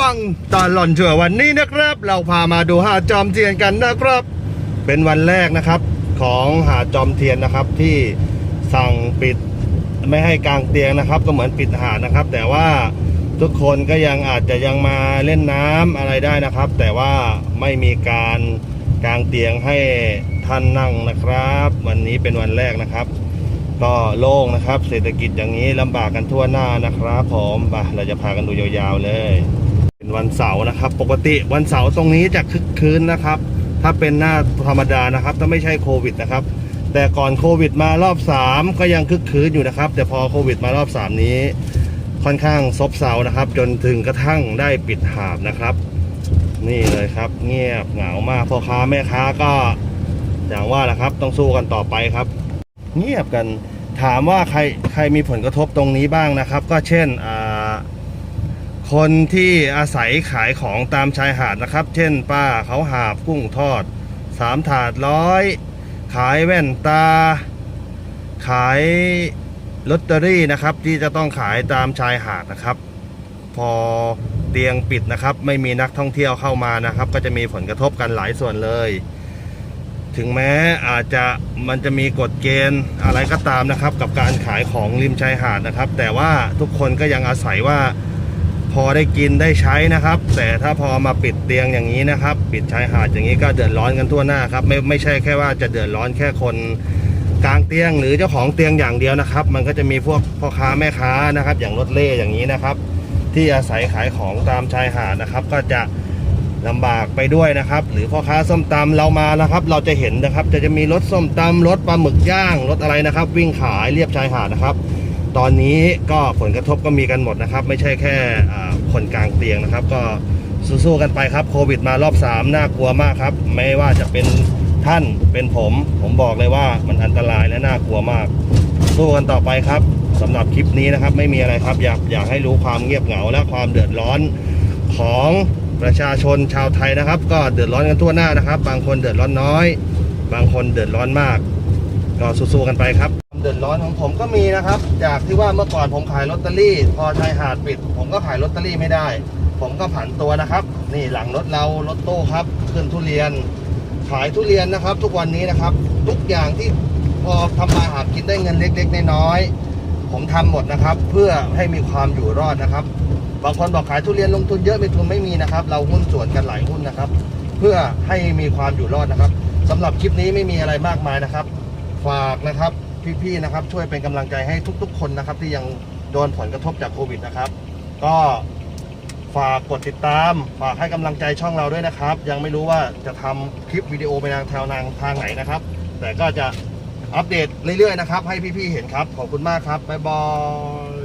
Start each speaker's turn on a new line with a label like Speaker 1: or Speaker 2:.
Speaker 1: บังตอนหลอนเชื่อวันนี้นะครับ เราพามาดูหาดจอมเทียนกันนะครับ เป็นวันแรกนะครับ ของหาดจอมเทียนนะครับ ที่สั่งปิดไม่ให้กางเตียงนะครับ ก็เหมือนปิดหาดนะครับ แต่ว่าทุกคนก็ยังอาจจะยังมาเล่นน้ำอะไรได้นะครับ แต่ว่าไม่มีการกางเตียงให้ท่านนั่งนะครับ วันนี้เป็นวันแรกนะครับ ก็โล่งนะครับ เศรษฐกิจอย่างนี้ลำบากกันทั่วหน้านะครับ ผมไปเราจะพากันดูยาวๆเลย เสาร์นะครับ ปกติวันเสาร์ตรงนี้จะคึกคืนนะครับ ถ้าเป็นหน้าธรรมดานะครับ ถ้าไม่ใช่โควิดนะครับ แต่ก่อนโควิดมารอบ 3 ก็ยังคึกคืนอยู่นะครับ แต่พอโควิดมารอบ 3 นี้ ค่อนข้างซบเซานะครับ จนถึงกระทั่งได้ปิดหาบนะครับ นี่เลยครับ เงียบเหงามากพ่อค้าแม่ค้าก็อย่างว่าแหละครับ ต้องสู้กันต่อไปครับ เงียบกันถามว่าใครใครมีผลกระทบตรงนี้บ้างนะครับ ก็เช่นอ่า คนที่อาศัยขายของตามชายหาดนะครับ เช่นป้าเขาหาบกุ้งทอดสามถาดร้อย ขายแว่นตา ขายลอตเตอรี่นะครับ ที่จะต้องขายตามชายหาดนะครับ พอเตียงปิดนะครับ ไม่มีนักท่องเที่ยวเข้ามานะครับ ก็จะมีผลกระทบกันหลายส่วนเลย ถึงแม้อาจจะมันจะมีกฎเกณฑ์อะไรก็ตามนะครับ กับการขายของริมชายหาดนะครับ แต่ว่าทุกคนก็ยังอาศัยว่า พอได้กินได้ใช้นะครับ แต่ถ้าพอมาปิดเตียงอย่างนี้นะครับ ปิดชายหาดอย่างนี้ก็เดือดร้อนกันทั่วหน้าครับไม่ไม่ใช่แค่ว่าจะเดือดร้อนแค่คนกลางเตียงหรือเจ้าของเตียงอย่างเดียวนะครับ มันก็จะมีพวกพ่อค้าแม่ค้านะครับ อย่างรถเล่อย่างนี้นะครับ ที่อาศัยขายของตามชายหาดนะครับ ก็จะลำบากไปด้วยนะครับ หรือพ่อค้าส้มตำเรามานะครับ เราจะเห็นนะครับ จะจะมีรถส้มตำรถปลาหมึกย่างรถอะไรนะครับ วิ่งขายเรียบชายหาดนะครับ ตอนนี้ก็ผลกระทบก็มีกันหมดนะครับ ไม่ใช่แค่คนกลางเตียงนะครับ ก็สู้ๆกันไปครับโควิดมารอบ 3 น่ากลัวมากครับ ไม่ว่าจะเป็นท่านเป็นผม ผมบอกเลยว่ามันอันตรายและน่ากลัวมาก สู้กันต่อไปครับสำหรับคลิปนี้นะครับ ไม่มีอะไรครับอยากอยากให้รู้ความเงียบเหงาและความเดือดร้อนของประชาชนชาวไทยนะครับ ก็เดือดร้อนกันทั่วหน้านะครับ บางคนเดือดร้อนน้อย บางคนเดือดร้อนมาก ก็สู้ๆกันไปครับ เดือดร้อนของผมก็มีนะครับ จากที่ว่าเมื่อก่อนผมขายลอตเตอรี่ พอชายหาดปิด ผมก็ขายลอตเตอรี่ไม่ได้ ผมก็ผันตัวนะครับ นี่หลังรถเรารถโต้ครับขึ้นทุเรียน ขายทุเรียนนะครับ ทุกวันนี้นะครับ ทุกอย่างที่พอทำมาหากินได้เงินเล็ก ๆ น้อยๆผมทำหมดนะครับ เพื่อให้มีความอยู่รอดนะครับบางคนบอกขายทุเรียนลงทุนเยอะไม่ทุนไม่มีนะครับ เราหุ้นส่วนกันหลายหุ้นนะครับ เพื่อให้มีความอยู่รอดนะครับสำหรับคลิปนี้ไม่มีอะไรมากมายนะครับ ฝากนะครับ พี่ๆนะครับ ช่วยเป็นกำลังใจให้ทุก ๆ คนนะครับ ที่ยังโดนผลกระทบจากโควิดนะครับ ก็ฝากกดติดตาม ฝากให้กำลังใจช่องเราด้วยนะครับ ยังไม่รู้ว่าจะทำคลิปวิดีโอไปทางแถวนางทางไหนนะครับ แต่ก็จะอัปเดตเรื่อยๆนะครับ ให้พี่ๆเห็นครับ ขอบคุณมากครับบ๊ายบาย